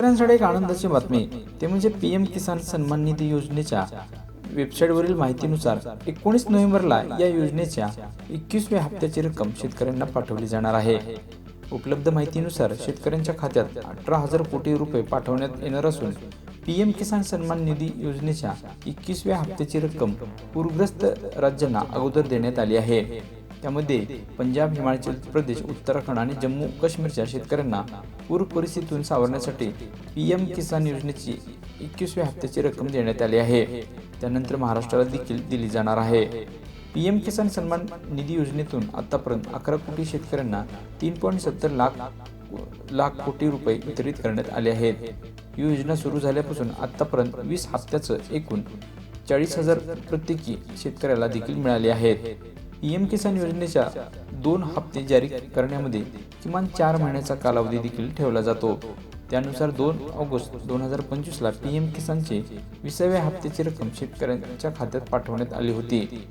शेतकऱ्यांसाठी एक आनंदाची बातमी. ते म्हणजे पी एम किसान सन्मान निधी योजनेच्या वेबसाईटवरील माहितीनुसार एकोणीस नोव्हेंबरला या योजनेच्या एकवीसव्या हप्त्याची रक्कम शेतकऱ्यांना पाठवली जाणार आहे. उपलब्ध माहितीनुसार शेतकऱ्यांच्या खात्यात अठरा हजार कोटी रुपये पाठवण्यात येणार असून पी एम किसान सन्मान निधी योजनेच्या एकवीसव्या हप्त्याची रक्कम पूरग्रस्त राज्यांना अगोदर देण्यात आली आहे. त्यामध्ये पंजाब हिमाचल प्रदेश उत्तराखंड आणि जम्मू काश्मीरच्या शेतकऱ्यांना पूर परिस्थितीतून सावरण्यासाठी पी एम किसान योजनेची एकवीसव्या हप्त्याची रक्कम देण्यात आली आहे. त्यानंतर महाराष्ट्राला देखील दिली जाणार आहे. पी एम किसान सन्मान निधी योजनेतून आतापर्यंत अकरा कोटी शेतकऱ्यांना तीन पॉईंट सत्तर लाख लाख कोटी रुपये वितरित करण्यात आले आहेत. ही योजना सुरू झाल्यापासून आतापर्यंत वीस हप्त्याचं एकूण चाळीस हजार प्रत्येकी शेतकऱ्याला देखील मिळाले आहेत. पीएम किसान योजनेच्या दोन हप्ते जारी करण्यामध्ये किमान चार महिन्याचा कालावधी देखील ठेवला जातो. त्यानुसार दोन ऑगस्ट दोन हजार पंचवीसला पीएम किसानचे विसाव्या हप्त्याची रक्कम शेतकऱ्यांच्या खात्यात पाठवण्यात आली होती.